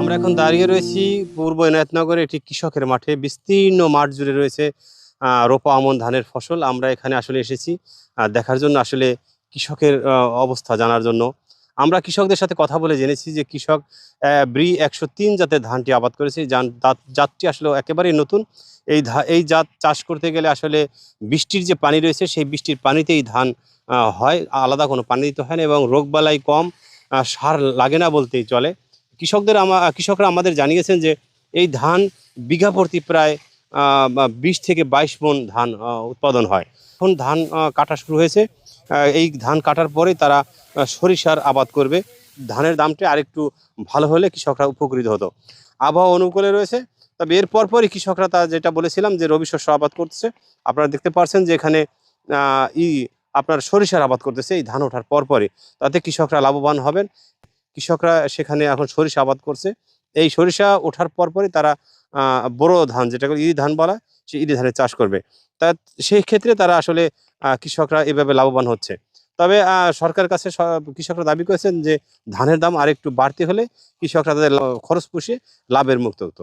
আমরা এখন দাঁড়িয়ে রয়েছি পূর্ব এনায়তনগরে একটি কৃষকের মাঠে। বিস্তীর্ণ মাঠ জুড়ে রয়েছে রোপা আমন ধানের ফসল। আমরা এখানে আসলে এসেছি দেখার জন্য আসলে কৃষকের অবস্থা জানার জন্য। আমরা কৃষকদের সাথে কথা বলে জেনেছি যে কৃষক ব্রি একশো তিন জাতের ধানটি আবাদ করেছে। জাতটি আসলে একেবারেই নতুন। এই এই জাত চাষ করতে গেলে আসলে বৃষ্টির যে পানি রয়েছে, সেই বৃষ্টির পানিতেই ধান হয়। আলাদা কোনো পানি দিতে হয় না এবং রোগবালাই কম সার লাগে না বলতেই চলে। কৃষকদের কৃষকরা আমাদের জানিয়েছেন যে এই ধান বিঘা প্রতি প্রায় বিশ থেকে বাইশ মন ধান উৎপাদন হয়। এখন ধান কাটা শুরু হয়েছে। এই ধান কাটার পরে তারা সরিষার আবাদ করবে। ধানের দামটা আরেকটু ভালো হলে কৃষকরা উপকৃত হতো। আবহাওয়া অনুকূলে রয়েছে। তবে এর পরপরই কৃষকরা তা যেটা বলেছিলাম যে রবি শস্য আবাদ করতেছে আপনারা দেখতে পাচ্ছেন যে এখানে ই আপনার সরিষার আবাদ করতেছে, এই ধান ওঠার পরপরই। তাতে কৃষকরা লাভবান হবেন। কৃষকরা সেখানে এখন সরিষা আবাদ করছে। এই সরিষা ওঠার পরপরই তারা বড় ধান যেটাকে ইরি ধান বলা, সেই ইরি ধানের চাষ করবে। তা সেই ক্ষেত্রে তারা আসলে কৃষকরা এভাবে লাভবান হচ্ছে। তবে সরকার কাছে কৃষকরা দাবি করেছেন যে, ধানের দাম আরেকটু বাড়তি হলে কৃষকরা তাদের খরচ পুষিয়ে লাভের মুক্ত হতো।